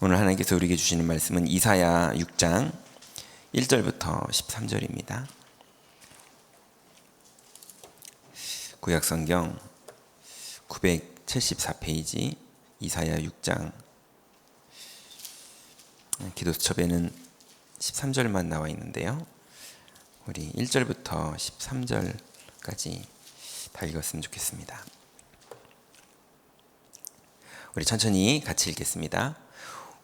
오늘 하나님께서 우리에게 주시는 말씀은 이사야 6장 1절부터 13절입니다. 구약 성경 974페이지 이사야 6장 기도수첩에는 13절만 나와 있는데요. 우리 1절부터 13절까지 다 읽었으면 좋겠습니다. 우리 천천히 같이 읽겠습니다.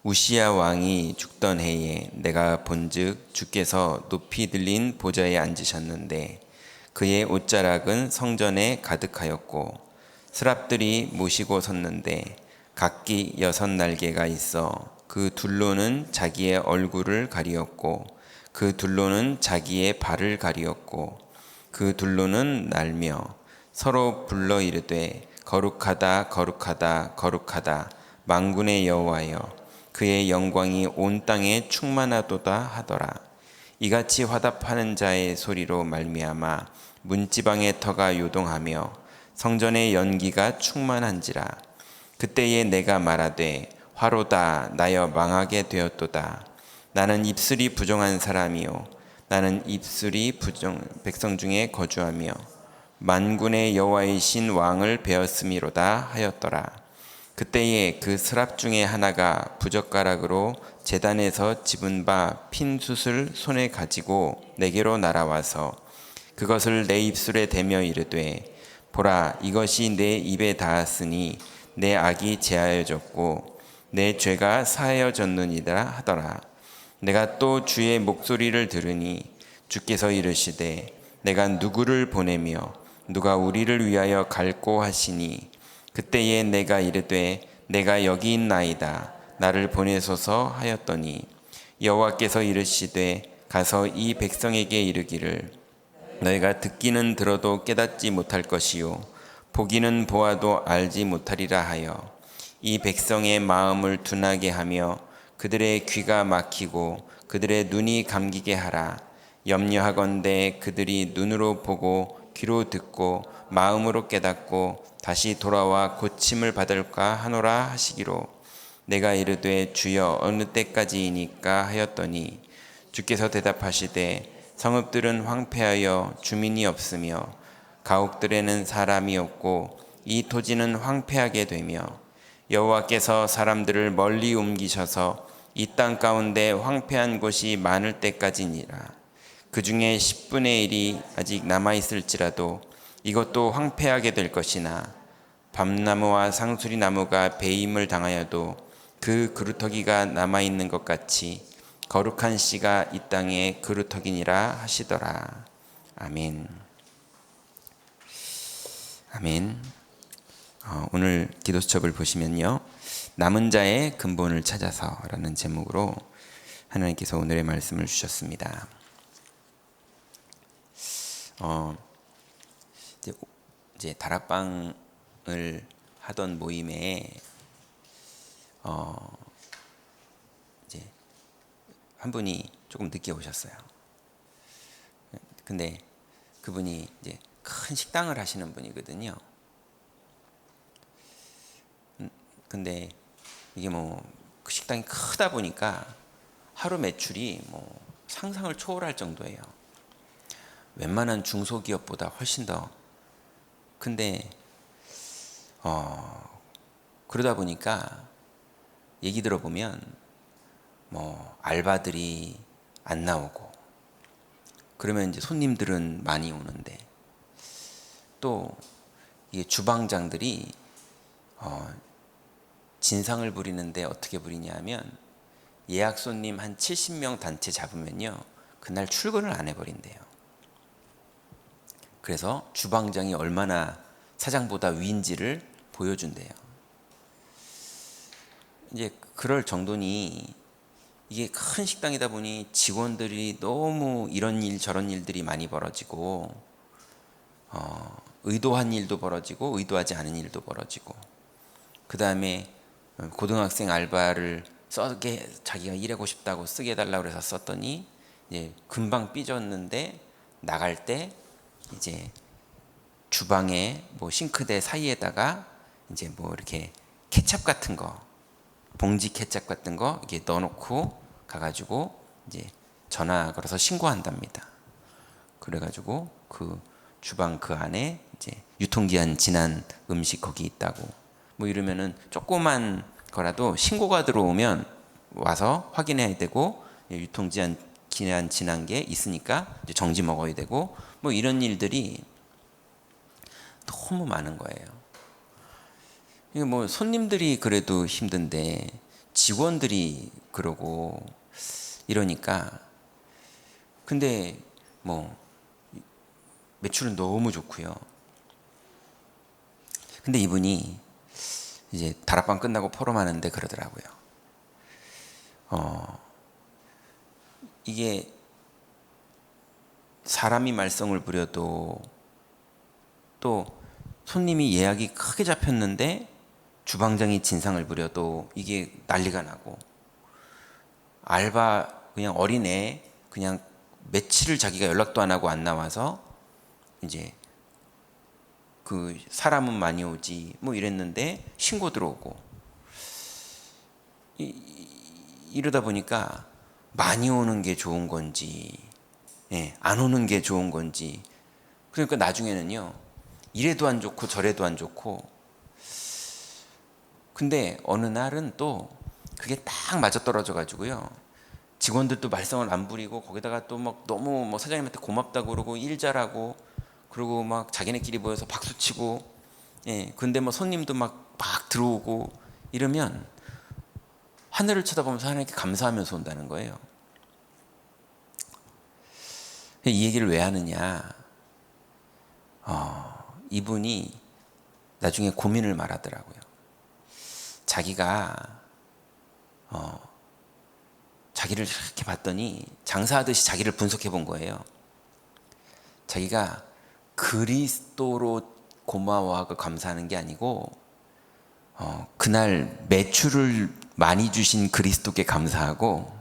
우시야 왕이 죽던 해에 내가 본즉 주께서 높이 들린 보좌에 앉으셨는데 그의 옷자락은 성전에 가득하였고 스랍들이 모시고 섰는데 각기 여섯 날개가 있어 그 둘로는 자기의 얼굴을 가리었고 그 둘로는 자기의 발을 가리었고 그 둘로는 날며 서로 불러 이르되 거룩하다 거룩하다 거룩하다 망군의 여호와여 그의 영광이 온 땅에 충만하도다 하더라. 이같이 화답하는 자의 소리로 말미암아 문지방의 터가 요동하며 성전의 연기가 충만한지라. 그때에 내가 말하되 화로다 나여 망하게 되었도다. 나는 입술이 부정한 사람이요 나는 입술이 부정 백성 중에 거주하며 만군의 여호와이신 왕을 베었음이로다 하였더라. 그때에 그 스랍 중에 하나가 부젓가락으로 재단에서 집은 바 핀 숯을 손에 가지고 내게로 날아와서 그것을 내 입술에 대며 이르되 보라 이것이 내 입에 닿았으니 내 악이 제하여졌고 내 죄가 사하여졌느니라 하더라. 내가 또 주의 목소리를 들으니 주께서 이르시되 내가 누구를 보내며 누가 우리를 위하여 갈고 하시니 그때에 내가 이르되 내가 여기 있나이다. 나를 보내소서 하였더니 여호와께서 이르시되 가서 이 백성에게 이르기를 너희가 듣기는 들어도 깨닫지 못할 것이요 보기는 보아도 알지 못하리라 하여 이 백성의 마음을 둔하게 하며 그들의 귀가 막히고 그들의 눈이 감기게 하라. 염려하건대 그들이 눈으로 보고 귀로 듣고 마음으로 깨닫고 다시 돌아와 고침을 받을까 하노라 하시기로 내가 이르되 주여 어느 때까지이니까 하였더니 주께서 대답하시되 성읍들은 황폐하여 주민이 없으며 가옥들에는 사람이 없고 이 토지는 황폐하게 되며 여호와께서 사람들을 멀리 옮기셔서 이 땅 가운데 황폐한 곳이 많을 때까지니라 그 중에 10분의 1이 아직 남아 있을지라도 이것도 황폐하게 될 것이나 밤나무와 상수리 나무가 배임을 당하여도 그 그루터기가 남아 있는 것 같이 거룩한 씨가 이 땅에 그루터기니라 하시더라. 아멘. 아멘. 어, 오늘 기도 수첩을 보시면요. 남은 자의 근본을 찾아서라는 제목으로 하나님께서 오늘의 말씀을 주셨습니다. 어, 이제, 이제 다락방을 하던 모임에 어 이제 한 분이 조금 늦게 오셨어요. 근데 그분이 이제 큰 식당을 하시는 분이거든요. 음, 근데 이게 뭐 그 식당이 크다 보니까 하루 매출이 뭐 상상을 초월할 정도예요. 웬만한 중소기업보다 훨씬 더 근데 어 그러다 보니까 얘기 들어보면 뭐 알바들이 안 나오고 그러면 이제 손님들은 많이 오는데 또 이게 주방장들이 어 진상을 부리는데 어떻게 부리냐면 예약 손님 한 70명 단체 잡으면요 그날 출근을 안 해버린대요. 그래서 주방장이 얼마나 사장보다 위인지를 보여준대요. 이제 그럴 정도니 이게 큰 식당이다 보니 직원들이 너무 이런 일 저런 일들이 많이 벌어지고 어, 의도한 일도 벌어지고 의도하지 않은 일도 벌어지고 그 다음에 고등학생 알바를 써게 자기가 일하고 싶다고 쓰게 해달라고 해서 썼더니 이제 금방 삐졌는데 나갈 때 이제 주방에 뭐 싱크대 사이에다가 이제 뭐 이렇게 케찹 같은 거 봉지 케첩 같은 거 이렇게 넣어놓고 가가지고 이제 전화 걸어서 신고한답니다. 그래가지고 그 주방 그 안에 이제 유통기한 지난 음식 거기 있다고 뭐 이러면은 조그만 거라도 신고가 들어오면 와서 확인해야 되고 유통기한 기한 지난 게 있으니까 이제 정지 먹어야 되고 뭐 이런 일들이 너무 많은 거예요. 이게 뭐 손님들이 그래도 힘든데 직원들이 그러고 이러니까 근데 뭐 매출은 너무 좋고요. 근데 이분이 이제 다락방 끝나고 포럼하는데 그러더라고요. 어 이게 사람이 말썽을 부려도 또 손님이 예약이 크게 잡혔는데 주방장이 진상을 부려도 이게 난리가 나고 알바 그냥 어린애 그냥 며칠을 자기가 연락도 안 하고 안 나와서 이제 그 사람은 많이 오지 뭐 이랬는데 신고 들어오고 이, 이러다 보니까 많이 오는 게 좋은 건지 예, 안 오는 게 좋은 건지. 그러니까 나중에는요 이래도 안 좋고 저래도 안 좋고. 근데 어느 날은 또 그게 딱 맞아 떨어져 가지고요 직원들도 말썽을 안 부리고 거기다가 또 막 너무 뭐 사장님한테 고맙다고 그러고 일 잘하고 그리고 막 자기네끼리 모여서 박수 치고 예 근데 뭐 손님도 막 막 들어오고 이러면 하늘을 쳐다보면서 하나님께 감사하면서 온다는 거예요. 이 얘기를 왜 하느냐? 어, 이분이 나중에 고민을 말하더라고요. 자기가 어, 자기를 이렇게 봤더니 장사하듯이 자기를 분석해 본 거예요. 자기가 그리스도로 고마워하고 감사하는 게 아니고 어, 그날 매출을 많이 주신 그리스도께 감사하고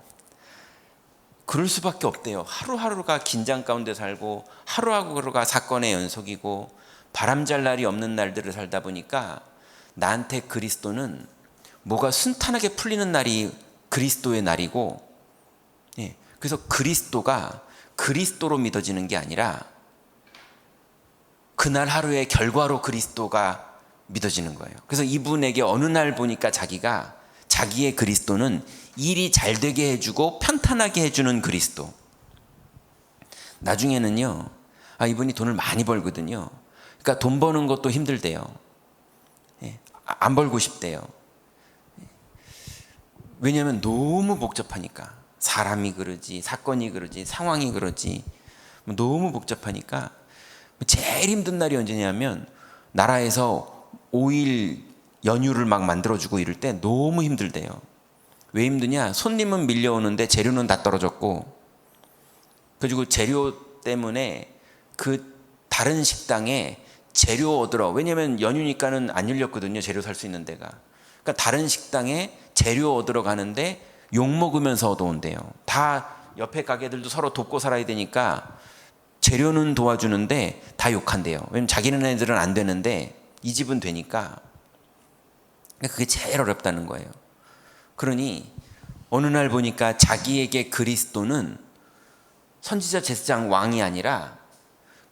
그럴 수밖에 없대요. 하루하루가 긴장 가운데 살고 하루하루가 사건의 연속이고 바람잘 날이 없는 날들을 살다 보니까 나한테 그리스도는 뭐가 순탄하게 풀리는 날이 그리스도의 날이고 예, 그래서 그리스도가 그리스도로 믿어지는 게 아니라 그날 하루의 결과로 그리스도가 믿어지는 거예요. 그래서 이분에게 어느 날 보니까 자기가 자기의 그리스도는 일이 잘 되게 해주고 편탄하게 해주는 그리스도. 나중에는요, 아, 이분이 돈을 많이 벌거든요. 그러니까 돈 버는 것도 힘들대요. 예, 안 벌고 싶대요. 왜냐하면 너무 복잡하니까. 사람이 그러지, 사건이 그러지, 상황이 그러지. 너무 복잡하니까 제일 힘든 날이 언제냐면 나라에서 5일 연휴를 막 만들어주고 이럴 때 너무 힘들대요. 왜 힘드냐? 손님은 밀려오는데 재료는 다 떨어졌고, 그리고 재료 때문에 그 다른 식당에 재료 얻으러, 왜냐면 연휴니까는 안 열렸거든요. 재료 살 수 있는 데가. 그러니까 다른 식당에 재료 얻으러 가는데 욕 먹으면서 얻어온대요. 다 옆에 가게들도 서로 돕고 살아야 되니까 재료는 도와주는데 다 욕한대요. 왜냐면 자기는 애들은 안 되는데 이 집은 되니까. 그게 제일 어렵다는 거예요. 그러니 어느 날 보니까 자기에게 그리스도는 선지자 제사장 왕이 아니라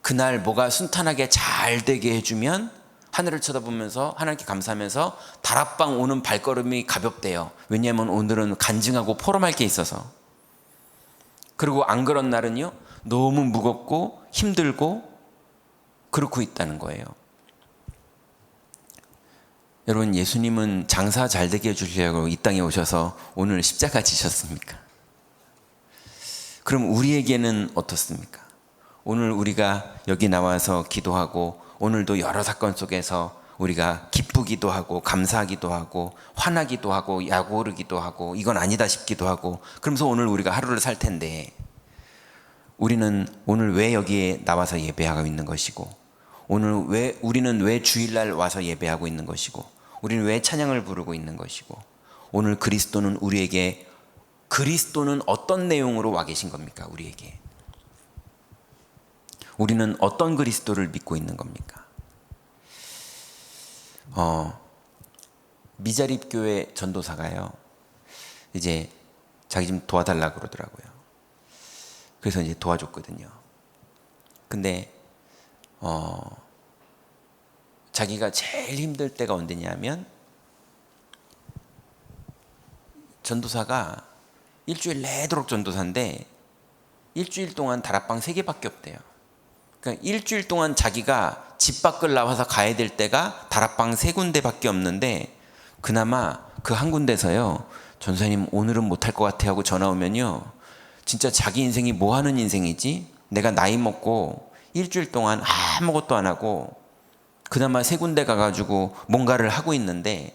그날 뭐가 순탄하게 잘 되게 해주면 하늘을 쳐다보면서 하나님께 감사하면서 다락방 오는 발걸음이 가볍대요. 왜냐하면 오늘은 간증하고 포럼할 게 있어서. 그리고 안 그런 날은요 너무 무겁고 힘들고 그렇고 있다는 거예요. 여러분 예수님은 장사 잘 되게 해주려고 이 땅에 오셔서 오늘 십자가 지셨습니까? 그럼 우리에게는 어떻습니까? 오늘 우리가 여기 나와서 기도하고 오늘도 여러 사건 속에서 우리가 기쁘기도 하고 감사하기도 하고 화나기도 하고 야구르기도 하고 이건 아니다 싶기도 하고 그러면서 오늘 우리가 하루를 살 텐데 우리는 오늘 왜 여기에 나와서 예배하고 있는 것이고 오늘 왜 우리는 왜 주일날 와서 예배하고 있는 것이고 우리는 왜 찬양을 부르고 있는 것이고 오늘 그리스도는 우리에게 그리스도는 어떤 내용으로 와 계신 겁니까? 우리에게 우리는 어떤 그리스도를 믿고 있는 겁니까? 어, 미자립 교회 전도사가요. 이제 자기 좀 도와달라 그러더라고요. 그래서 이제 도와줬거든요. 근데 어 자기가 제일 힘들 때가 언제냐면 전도사가 일주일 내도록 전도사인데 일주일 동안 다락방 세 개밖에 없대요. 그러니까 일주일 동안 자기가 집 밖을 나와서 가야 될 때가 다락방 세 군데밖에 없는데 그나마 그 한 군데서요. 전사님 오늘은 못할 것 같아 하고 전화 오면요. 진짜 자기 인생이 뭐 하는 인생이지? 내가 나이 먹고 일주일 동안 아무것도 안 하고 그나마 세 군데 가가지고 뭔가를 하고 있는데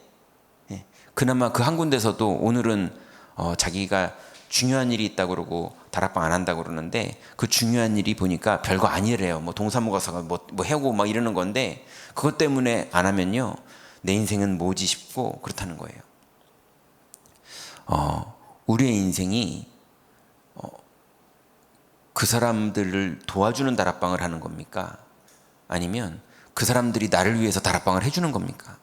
예, 그나마 그 한 군데서도 오늘은 어, 자기가 중요한 일이 있다고 그러고 다락방 안 한다고 그러는데 그 중요한 일이 보니까 별거 아니래요. 뭐 동사무 가서 뭐, 뭐 해오고 막 이러는 건데 그것 때문에 안 하면요. 내 인생은 뭐지 싶고 그렇다는 거예요. 어, 우리의 인생이 어, 그 사람들을 도와주는 다락방을 하는 겁니까? 아니면 그 사람들이 나를 위해서 다락방을 해주는 겁니까?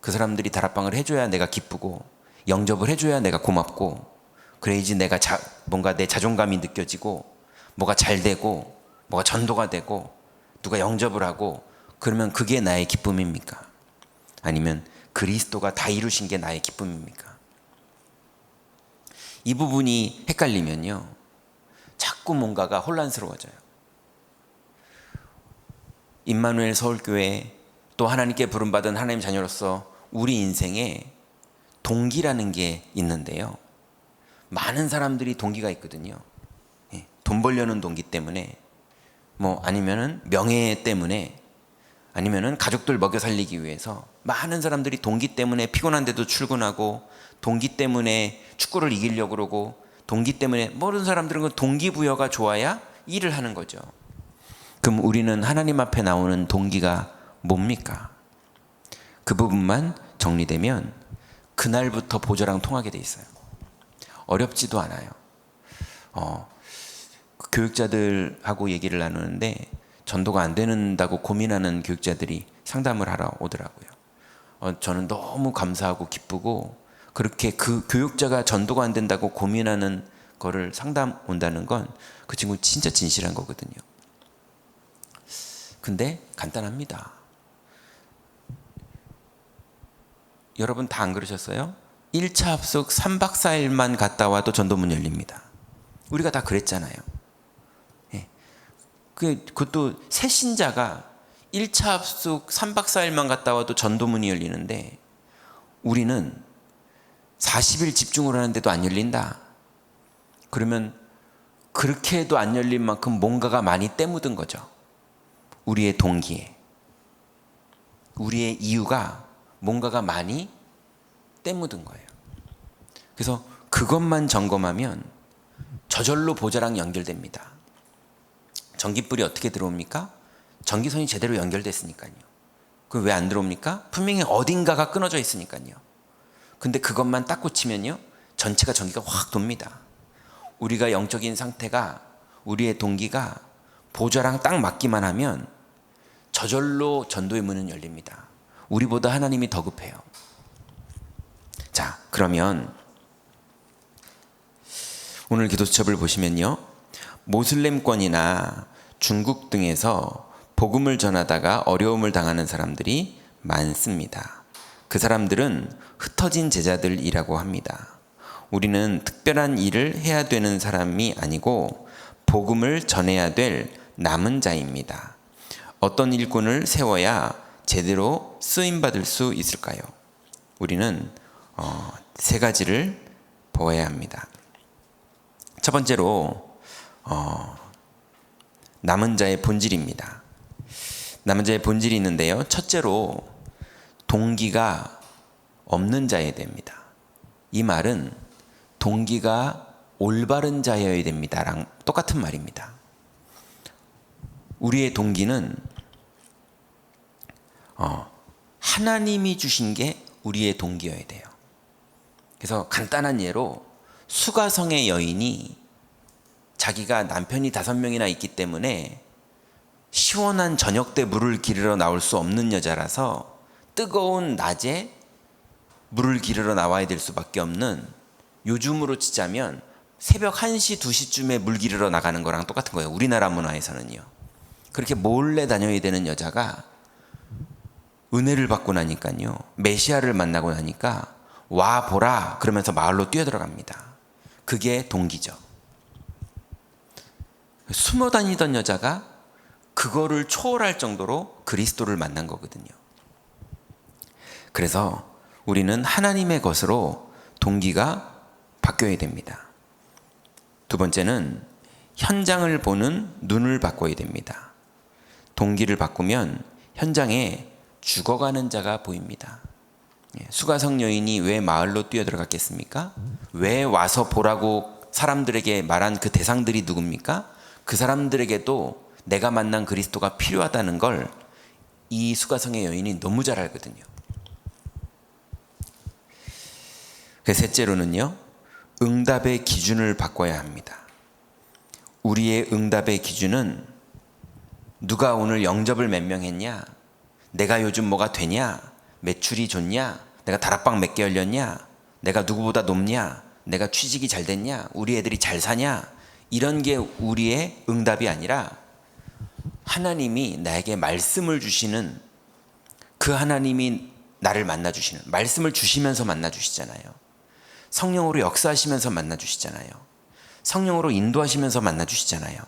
그 사람들이 다락방을 해줘야 내가 기쁘고 영접을 해줘야 내가 고맙고 그래야지 내가 자, 뭔가 내 자존감이 느껴지고 뭐가 잘 되고 뭐가 전도가 되고 누가 영접을 하고 그러면 그게 나의 기쁨입니까? 아니면 그리스도가 다 이루신 게 나의 기쁨입니까? 이 부분이 헷갈리면요. 자꾸 뭔가가 혼란스러워져요. 임마누엘 서울교회 또 하나님께 부름받은 하나님 자녀로서 우리 인생에 동기라는 게 있는데요. 많은 사람들이 동기가 있거든요. 예, 돈 벌려는 동기 때문에 뭐 아니면은 명예 때문에 아니면은 가족들 먹여 살리기 위해서 많은 사람들이 동기 때문에 피곤한데도 출근하고 동기 때문에 축구를 이기려고 그러고 동기 때문에 모든 사람들은 그 동기부여가 좋아야 일을 하는 거죠. 그럼 우리는 하나님 앞에 나오는 동기가 뭡니까? 그 부분만 정리되면 그날부터 보좌랑 통하게 돼 있어요. 어렵지도 않아요. 어, 그 교육자들하고 얘기를 나누는데 전도가 안 된다고 고민하는 교육자들이 상담을 하러 오더라고요. 어, 저는 너무 감사하고 기쁘고 그렇게 그 교육자가 전도가 안 된다고 고민하는 거를 상담 온다는 건 그 친구 진짜 진실한 거거든요. 근데 간단합니다. 여러분 다 안 그러셨어요? 1차 합숙 3박 4일만 갔다 와도 전도문 열립니다. 우리가 다 그랬잖아요. 예. 그, 그것도 새 신자가 1차 합숙 3박 4일만 갔다 와도 전도문이 열리는데 우리는 40일 집중을 하는데도 안 열린다. 그러면 그렇게 해도 안 열린 만큼 뭔가가 많이 때묻은 거죠. 우리의 동기에. 우리의 이유가 뭔가가 많이 때묻은 거예요. 그래서 그것만 점검하면 저절로 보좌랑 연결됩니다. 전기불이 어떻게 들어옵니까? 전기선이 제대로 연결됐으니까요. 그 왜 안 들어옵니까? 분명히 어딘가가 끊어져 있으니까요. 근데 그것만 딱 고치면요. 전체가 전기가 확 돕니다. 우리가 영적인 상태가 우리의 동기가 보좌랑 딱 맞기만 하면 저절로 전도의 문은 열립니다. 우리보다 하나님이 더 급해요. 자, 그러면 오늘 기도수첩을 보시면요. 모슬렘권이나 중국 등에서 복음을 전하다가 어려움을 당하는 사람들이 많습니다. 그 사람들은 흩어진 제자들이라고 합니다. 우리는 특별한 일을 해야 되는 사람이 아니고 복음을 전해야 될 남은 자입니다. 어떤 일꾼을 세워야 제대로 쓰임 받을 수 있을까요? 우리는 어, 세 가지를 보아야 합니다. 첫 번째로 어, 남은 자의 본질입니다. 남은 자의 본질이 있는데요. 첫째로 동기가 없는 자여야 됩니다. 이 말은 동기가 올바른 자여야 됩니다랑 똑같은 말입니다. 우리의 동기는 어, 하나님이 주신 게 우리의 동기여야 돼요. 그래서 간단한 예로 수가성의 여인이 자기가 남편이 다섯 명이나 있기 때문에 시원한 저녁 때 물을 기르러 나올 수 없는 여자라서 뜨거운 낮에 물을 기르러 나와야 될 수밖에 없는 요즘으로 치자면 새벽 1시, 2시쯤에 물 기르러 나가는 거랑 똑같은 거예요. 우리나라 문화에서는요. 그렇게 몰래 다녀야 되는 여자가 은혜를 받고 나니까요. 메시아를 만나고 나니까 와 보라 그러면서 마을로 뛰어들어갑니다. 그게 동기죠. 숨어 다니던 여자가 그거를 초월할 정도로 그리스도를 만난 거거든요. 그래서 우리는 하나님의 것으로 동기가 바뀌어야 됩니다. 두 번째는 현장을 보는 눈을 바꿔야 됩니다. 동기를 바꾸면 현장에 죽어가는 자가 보입니다. 예, 수가성 여인이 왜 마을로 뛰어들어갔겠습니까? 왜 와서 보라고 사람들에게 말한 그 대상들이 누굽니까? 그 사람들에게도 내가 만난 그리스도가 필요하다는 걸 이 수가성의 여인이 너무 잘 알거든요. 그 셋째로는요, 응답의 기준을 바꿔야 합니다. 우리의 응답의 기준은 누가 오늘 영접을 몇 명 했냐? 내가 요즘 뭐가 되냐? 매출이 좋냐? 내가 다락방 몇 개 열렸냐? 내가 누구보다 높냐? 내가 취직이 잘 됐냐? 우리 애들이 잘 사냐? 이런 게 우리의 응답이 아니라 하나님이 나에게 말씀을 주시는 그 하나님이 나를 만나 주시는 말씀을 주시면서 만나 주시잖아요. 성령으로 역사하시면서 만나 주시잖아요. 성령으로 인도하시면서 만나 주시잖아요.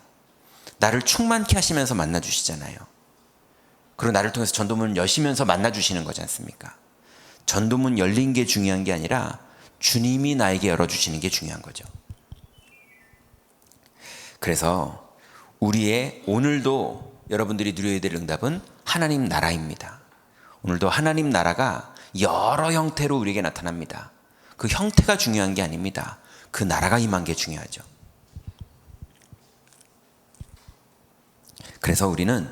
나를 충만케 하시면서 만나 주시잖아요. 그리고 나를 통해서 전도문 여시면서 만나 주시는 거지 않습니까? 전도문 열린 게 중요한 게 아니라 주님이 나에게 열어 주시는 게 중요한 거죠. 그래서 우리의 오늘도 여러분들이 누려야 될 응답은 하나님 나라입니다. 오늘도 하나님 나라가 여러 형태로 우리에게 나타납니다. 그 형태가 중요한 게 아닙니다. 그 나라가 임한 게 중요하죠. 그래서 우리는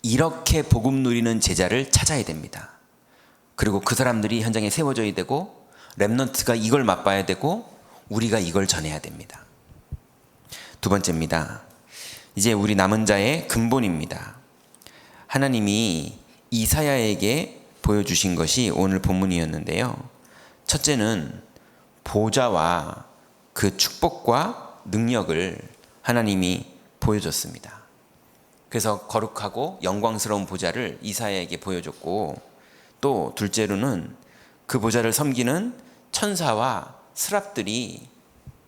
이렇게 복음 누리는 제자를 찾아야 됩니다. 그리고 그 사람들이 현장에 세워져야 되고 렘넌트가 이걸 맛봐야 되고 우리가 이걸 전해야 됩니다. 두 번째입니다. 이제 우리 남은 자의 근본입니다. 하나님이 이사야에게 보여주신 것이 오늘 본문이었는데요. 첫째는 보좌와 그 축복과 능력을 하나님이 보여줬습니다. 그래서 거룩하고 영광스러운 보좌를 이사야에게 보여줬고 또 둘째로는 그 보좌를 섬기는 천사와 스랍들이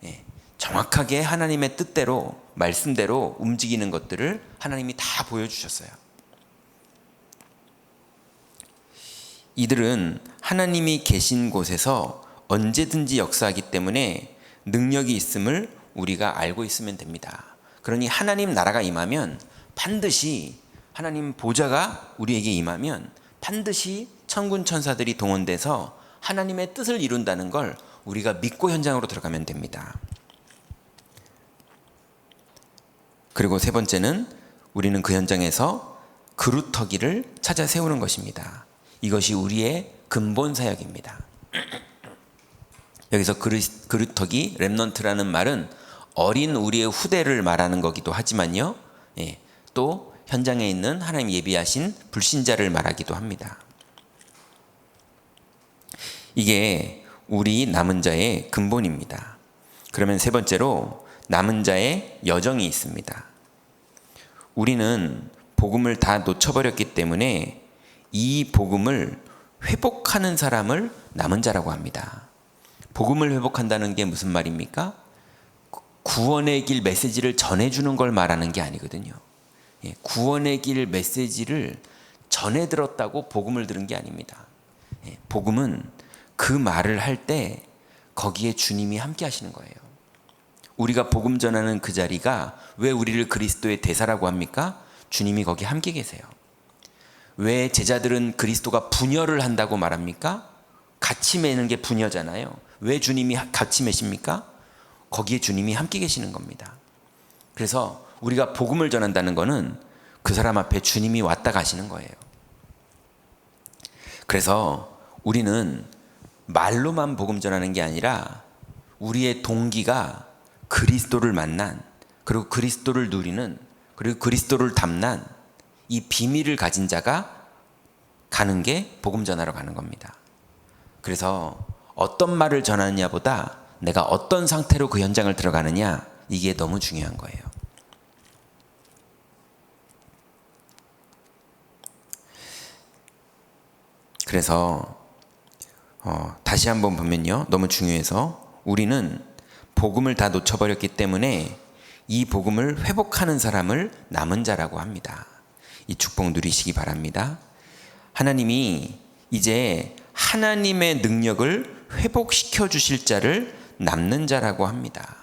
예, 정확하게 하나님의 뜻대로 말씀대로 움직이는 것들을 하나님이 다 보여주셨어요. 이들은 하나님이 계신 곳에서 언제든지 역사하기 때문에 능력이 있음을 우리가 알고 있으면 됩니다. 그러니 하나님 나라가 임하면 반드시 하나님 보좌가 우리에게 임하면 반드시 천군 천사들이 동원돼서 하나님의 뜻을 이룬다는 걸 우리가 믿고 현장으로 들어가면 됩니다. 그리고 세 번째는 우리는 그 현장에서 그루터기를 찾아 세우는 것입니다. 이것이 우리의 근본 사역입니다. 여기서 그릇, 그루터기, 랩넌트라는 말은 어린 우리의 후대를 말하는 거기도 하지만요. 예, 또 현장에 있는 하나님 예비하신 불신자를 말하기도 합니다. 이게 우리 남은 자의 근본입니다. 그러면 세 번째로 남은 자의 여정이 있습니다. 우리는 복음을 다 놓쳐버렸기 때문에 이 복음을 회복하는 사람을 남은 자라고 합니다. 복음을 회복한다는 게 무슨 말입니까? 구원의 길 메시지를 전해주는 걸 말하는 게 아니거든요. 예, 구원의 길 메시지를 전해 들었다고 복음을 들은 게 아닙니다. 예, 복음은 그 말을 할 때 거기에 주님이 함께 하시는 거예요. 우리가 복음 전하는 그 자리가 왜 우리를 그리스도의 대사라고 합니까? 주님이 거기 함께 계세요. 왜 제자들은 그리스도가 분열을 한다고 말합니까? 같이 매는 게 분열잖아요. 왜 주님이 같이 매십니까? 거기에 주님이 함께 계시는 겁니다. 그래서 우리가 복음을 전한다는 것은 그 사람 앞에 주님이 왔다 가시는 거예요. 그래서 우리는 말로만 복음 전하는 게 아니라 우리의 동기가 그리스도를 만난 그리고 그리스도를 누리는 그리고 그리스도를 담난 이 비밀을 가진 자가 가는 게 복음 전하러 가는 겁니다. 그래서 어떤 말을 전하느냐보다 내가 어떤 상태로 그 현장을 들어가느냐 이게 너무 중요한 거예요. 그래서 어, 다시 한번 보면요. 너무 중요해서 우리는 복음을 다 놓쳐버렸기 때문에 이 복음을 회복하는 사람을 남은 자라고 합니다. 이 축복 누리시기 바랍니다. 하나님이 이제 하나님의 능력을 회복시켜 주실 자를 남는 자라고 합니다.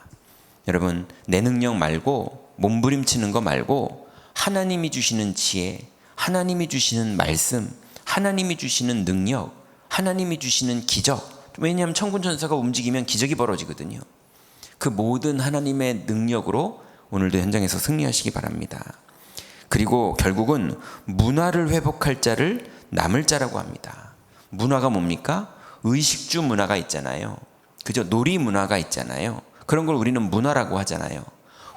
여러분, 내 능력 말고 몸부림치는 거 말고 하나님이 주시는 지혜, 하나님이 주시는 말씀, 하나님이 주시는 능력, 하나님이 주시는 기적. 왜냐하면 천군 천사가 움직이면 기적이 벌어지거든요. 그 모든 하나님의 능력으로 오늘도 현장에서 승리하시기 바랍니다. 그리고 결국은 문화를 회복할 자를 남을 자라고 합니다. 문화가 뭡니까? 의식주 문화가 있잖아요. 그죠? 놀이 문화가 있잖아요. 그런 걸 우리는 문화라고 하잖아요.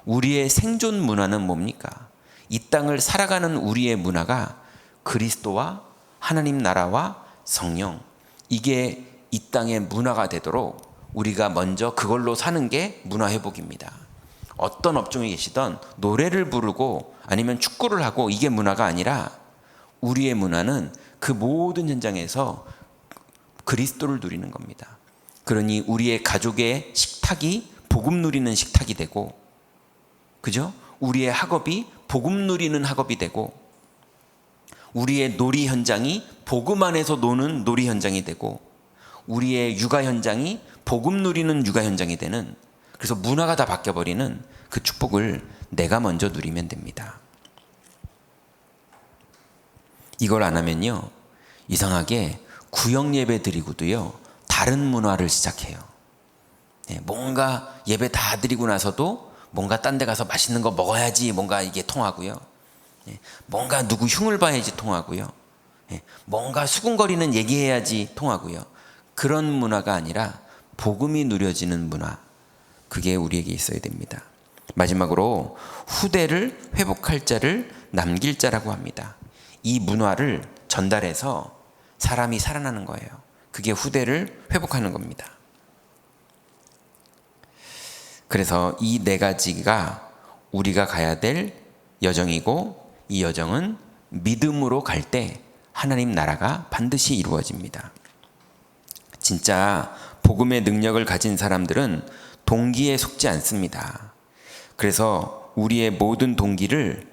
우리의 생존 문화는 뭡니까? 이 땅을 살아가는 우리의 문화가 그리스도와 하나님 나라와 성령 이게 이 땅의 문화가 되도록 우리가 먼저 그걸로 사는 게 문화 회복입니다. 어떤 업종에 계시던 노래를 부르고 아니면 축구를 하고 이게 문화가 아니라 우리의 문화는 그 모든 현장에서 그리스도를 누리는 겁니다. 그러니 우리의 가족의 식탁이 복음 누리는 식탁이 되고 그죠? 우리의 학업이 복음 누리는 학업이 되고 우리의 놀이 현장이 복음 안에서 노는 놀이 현장이 되고 우리의 육아 현장이 복음 누리는 육아 현장이 되는 그래서 문화가 다 바뀌어 버리는 그 축복을 내가 먼저 누리면 됩니다. 이걸 안 하면요. 이상하게 구역 예배 드리고도요. 다른 문화를 시작해요. 네, 뭔가 예배 다 드리고 나서도 뭔가 딴 데 가서 맛있는 거 먹어야지 뭔가 이게 통하고요. 네, 뭔가 누구 흉을 봐야지 통하고요. 네, 뭔가 수군거리는 얘기해야지 통하고요. 그런 문화가 아니라 복음이 누려지는 문화. 그게 우리에게 있어야 됩니다. 마지막으로 후대를 회복할 자를 남길 자라고 합니다. 이 문화를 전달해서 사람이 살아나는 거예요. 그게 후대를 회복하는 겁니다. 그래서 이 네 가지가 우리가 가야 될 여정이고 이 여정은 믿음으로 갈 때 하나님 나라가 반드시 이루어집니다. 진짜 복음의 능력을 가진 사람들은 동기에 속지 않습니다. 그래서 우리의 모든 동기를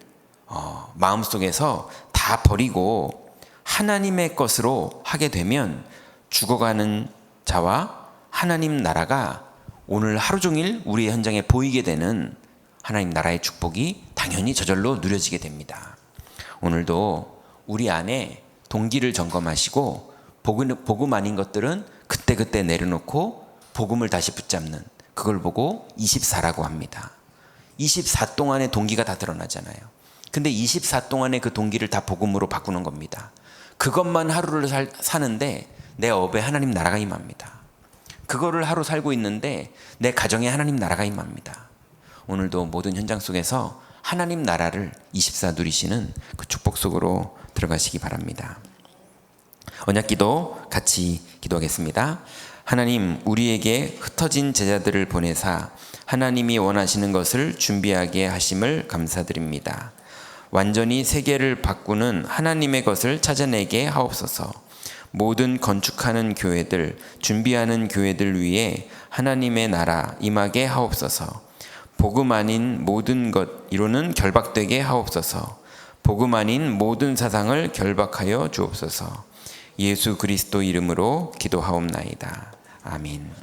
어, 마음속에서 다 버리고 하나님의 것으로 하게 되면 죽어가는 자와 하나님 나라가 오늘 하루 종일 우리 현장에 보이게 되는 하나님 나라의 축복이 당연히 저절로 누려지게 됩니다. 오늘도 우리 안에 동기를 점검하시고 복음, 복음 아닌 것들은 그때그때 내려놓고 복음을 다시 붙잡는 그걸 보고 24라고 합니다. 24 동안의 동기가 다 드러나잖아요. 근데 24 동안의 그 동기를 다 복음으로 바꾸는 겁니다. 그것만 하루를 살, 사는데 내 업에 하나님 나라가 임합니다. 그거를 하루 살고 있는데 내 가정에 하나님 나라가 임합니다. 오늘도 모든 현장 속에서 하나님 나라를 24 누리시는 그 축복 속으로 들어가시기 바랍니다. 언약 기도 같이 기도하겠습니다. 하나님, 우리에게 흩어진 제자들을 보내사 하나님이 원하시는 것을 준비하게 하심을 감사드립니다. 완전히 세계를 바꾸는 하나님의 것을 찾아내게 하옵소서. 모든 건축하는 교회들, 준비하는 교회들 위해 하나님의 나라 임하게 하옵소서. 복음 아닌 모든 것 이로는 결박되게 하옵소서. 복음 아닌 모든 사상을 결박하여 주옵소서. 예수 그리스도 이름으로 기도하옵나이다. 아멘.